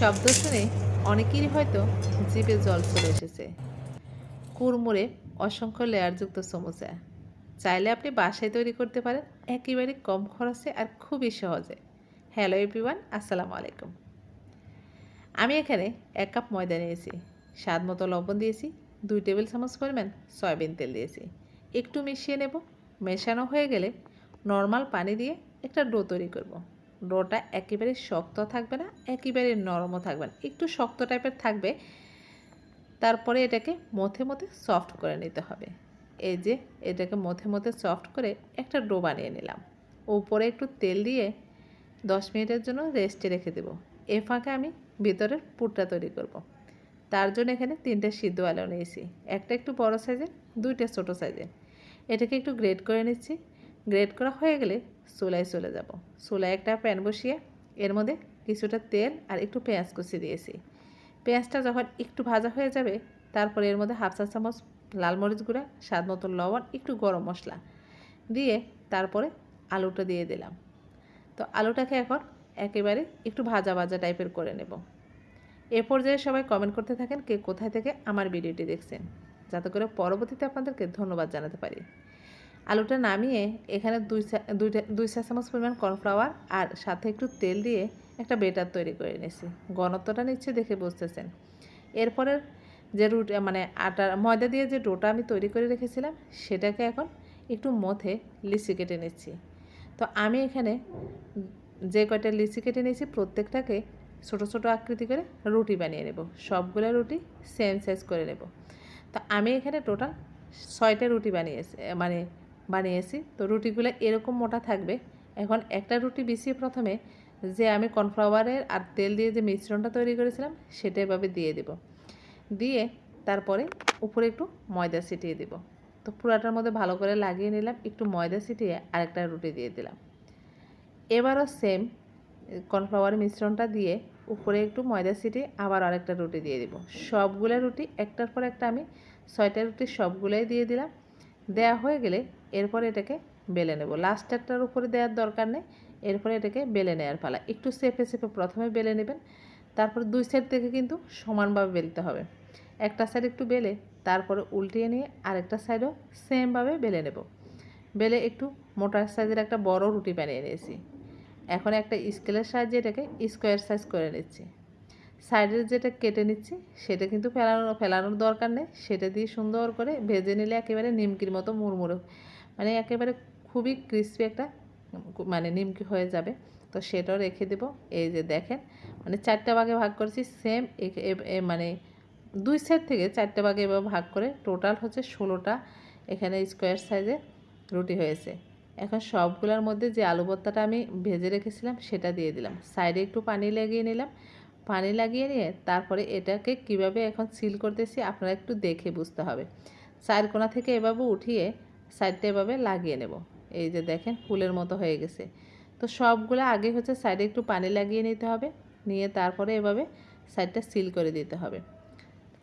শব্দ শুনে অনেকেরই হয়তো জিভে জল চলে এসেছে। কুড়মুড়ে অসংখ্য লেয়ারযুক্ত সমোসা। চাইলে আপনি বাসায় তৈরি করতে পারেন। একেবারে কম খরচে আর খুবই সহজে। হ্যালো এভরিওয়ান, আসসালামু আলাইকুম। আমি এখানে এক কাপ ময়দা নিয়েছি। স্বাদ মতো লবণ দিয়েছি। দুই টেবিল চামচ পরিমাণ সয়াবিন তেল দিয়েছি। একটু মিশিয়ে নেব। মেশানো হয়ে গেলে নর্মাল পানি দিয়ে একটা ডো তৈরি করব। ডোটা একেবারে শক্ত থাকবে না, একেবারে নরমও থাকবে না। একটু শক্ত টাইপের থাকবে, তারপরে এটাকে মথে মথে সফট করে নিতে হবে। এই যে এটাকে মথে মথে সফট করে একটা ডো বানিয়ে নিলাম। উপরে একটু তেল দিয়ে দশ মিনিটের জন্য রেস্টে রেখে দেবো। এ ফাঁকে আমি ভিতরের পুরটা তৈরি করব। তার জন্য এখানে তিনটে সিদ্ধ আলু নিয়েছি। একটা একটু বড় সাইজের দুইটা ছোটো সাইজের এটাকে একটু গ্রেড করে নিচ্ছি। গ্রেড করা হয়ে গেলে চুলায় চলে যাব। চুলায় একটা প্যান বসিয়ে এর মধ্যে কিছুটা তেল আর একটু পেঁয়াজ কুচি দিয়েছি। পেঁয়াজটা যখন একটু ভাজা হয়ে যাবে, তারপরে এর মধ্যে হাফ চা চামচ লাল মরিচ গুঁড়া, স্বাদ মতো লবণ, একটু গরম মশলা দিয়ে তারপরে আলুটা দিয়ে দিলাম। তো আলুটাকে এখন একেবারে একটু ভাজা ভাজা টাইপের করে নেব। এ পর্যায়ে সবাই কমেন্ট করতে থাকেন কে কোথায় থেকে আমার ভিডিওটি দেখছেন। যাতে করে পরবর্তীতে আপনাদেরকে ধন্যবাদ জানাতে পারি। আলুটা নামিয়ে এখানে দুই দুইটা, দুই চা চামচ পরিমাণ কর্নফ্লাওয়ার আর সাথে একটু তেল দিয়ে একটা বেটার তৈরি করে নিয়েছি। ঘনত্বটা নিচ্ছে দেখে বুঝতেছেন। এরপরের যে রুট মানে আটা ময়দা দিয়ে যে ডোটা আমি তৈরি করে রেখেছিলাম, সেটাকে এখন একটু মথে লিচি কেটে নিচ্ছি। তো আমি এখানে যে কয়টা লিচি কেটে নিয়েছি, প্রত্যেকটাকে ছোট ছোট আকৃতি করে রুটি বানিয়ে নেব। সবগুলো রুটি সেম সাইজ করে নেব। তো আমি এখানে টোটাল ছয়টা রুটি বানিয়েছি মানে বানিয়েছি তো রুটিগুলো এরকম মোটা থাকবে। এখন একটা রুটি বিছিয়ে প্রথমে যে আমি কর্নফ্লাওয়ারের আর তেল দিয়ে যে মিশ্রণটা তৈরি করেছিলাম, সেটা এভাবে দিয়ে দেব। দিয়ে তারপরে উপরে একটু ময়দা ছিটিয়ে দেব। তো পুরাটার মধ্যে ভালো করে লাগিয়ে নিলাম, একটু ময়দা ছিটিয়ে আরেকটা রুটি দিয়ে দিলাম। এবারও সেম কর্নফ্লাওয়ার মিশ্রণটা দিয়ে উপরে একটু ময়দা ছিটিয়ে আবার আরেকটা রুটি দিয়ে দিব। সবগুলো রুটি একটার পর একটা আমি ছয়টা রুটি সবগুলোই দিয়ে দিলাম। দেয়া হয়ে গেলে এরপরে এটাকে বেলে নেব। লাস্টেরটার উপরে দেওয়ার দরকার নেই। এরপরে এটাকে বেলে নেওয়ার পালা। একটু চেপে চেপে প্রথমে বেলে নেবেন। তারপর দুই সাইড থেকে কিন্তু সমানভাবে বেলতে হবে। একটা সাইড একটু বেলে, তারপরে উল্টিয়ে নিয়ে আরেকটা সাইডও সেমভাবে বেলে নেব। বেলে একটু মোটা সাইজের একটা বড় রুটি বানিয়ে নিয়েছি। এখন একটা স্কেলের সাহায্যে এটাকে স্কোয়ার সাইজ করে নিচ্ছি। সাইডের যেটা কেটে নিচ্ছি, সেটা কিন্তু ফেলানো, ফেলানোর দরকার নেই। সেটা দিয়ে সুন্দর করে ভেজে নিলে একেবারে নিমকির মতো মুড়মুড়ো মানে একেবারে খুবই ক্রিস্পি একটা মানে নিমকি হয়ে যাবে। তো সেটাও রেখে দেব। এই যে দেখেন মানে চারটা ভাগে ভাগ করেছি সেম মানে দুই সাইড থেকে চারটে ভাগে এভাবে ভাগ করে টোটাল হচ্ছে ষোলোটা এখানে স্কোয়ার সাইজে রুটি হয়েছে। এখন সবগুলোর মধ্যে যে আলু ভর্তাটা আমি ভেজে রেখেছিলাম, সেটা দিয়ে দিলাম। সাইডে একটু পানি লাগিয়ে নিলাম। পানি লাগিয়ে নিয়ে তারপরে এটাকে কীভাবে এখন সিল করতেছি আপনারা একটু দেখে বুঝতে হবে। চার কোনা থেকে এভাবে উঠিয়ে সাইডটা এভাবে লাগিয়ে নেব। এই যে দেখেন ফুলের মতো হয়ে গেছে। তো সবগুলো আগে হচ্ছে সাইডে একটু পানি লাগিয়ে নিতে হবে, নিয়ে তারপরে এভাবে সাইডটা সিল করে দিতে হবে।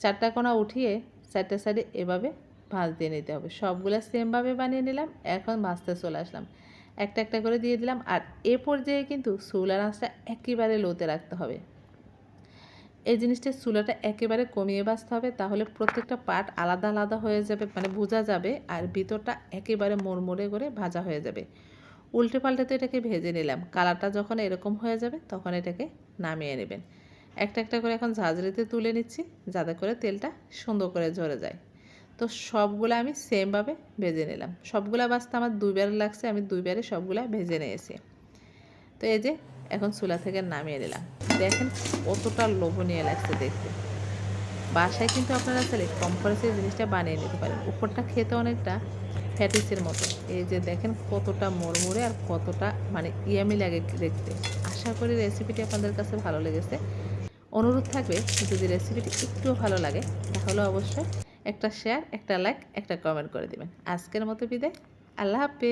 চারটা কোনা উঠিয়ে চারটে সাইডে এভাবে ভাঁজ দিয়ে নিতে হবে। সবগুলো সেমভাবে বানিয়ে নিলাম, এখন ভাজতে চলে আসলাম। একটা একটা করে দিয়ে দিলাম আর এ পর্যায়ে কিন্তু চুলার আঁচটা একেবারে লোতে রাখতে হবে। এই জিনিসটা চুলাটা একেবারে কমিয়ে বাঁচতে হবে, তাহলে প্রত্যেকটা পার্ট আলাদা আলাদা হয়ে যাবে মানে বোঝা যাবে আর ভিতরটা একেবারে মোড়মোড়ে করে ভাজা হয়ে যাবে। উল্টে পাল্টে তো এটাকে ভেজে নিলাম, কালারটা যখন এরকম হয়ে যাবে তখন এটাকে নামিয়ে নেবেন। একটা একটা করে এখন ঝাঁঝরিতে তুলে নিচ্ছি, যাতে করে তেলটা সুন্দর করে ঝরে যায়। তো সবগুলো আমি সেমভাবে ভেজে নিলাম। সবগুলা বাঁচতে আমার দুইবার লাগছে, আমি দুইবারে সবগুলা ভেজে নিয়েছি। তো এই যে এখন চুলা থেকে নামিয়ে নিলাম। দেখেন কতটা লোভনীয় লাগছে দেখতে। বাসায় কিন্তু আপনারা চাইলে কম খরচে জিনিসটা বানিয়ে নিতে পারেন। উপরটা খেতে অনেকটা ফ্যাটিসের মতো। এই যে দেখেন কতটা মরমরে আর কতটা মানে ইয়ামি লাগে দেখতে। আশা করি রেসিপিটি আপনাদের কাছে ভালো লেগেছে। অনুরোধ থাকবে, যদি রেসিপিটি একটুও ভালো লাগে, তাহলে অবশ্যই একটা শেয়ার একটা লাইক একটা কমেন্ট করে দিবেন। আজকের মতো বিদায়। আল্লাহ হাফিজ।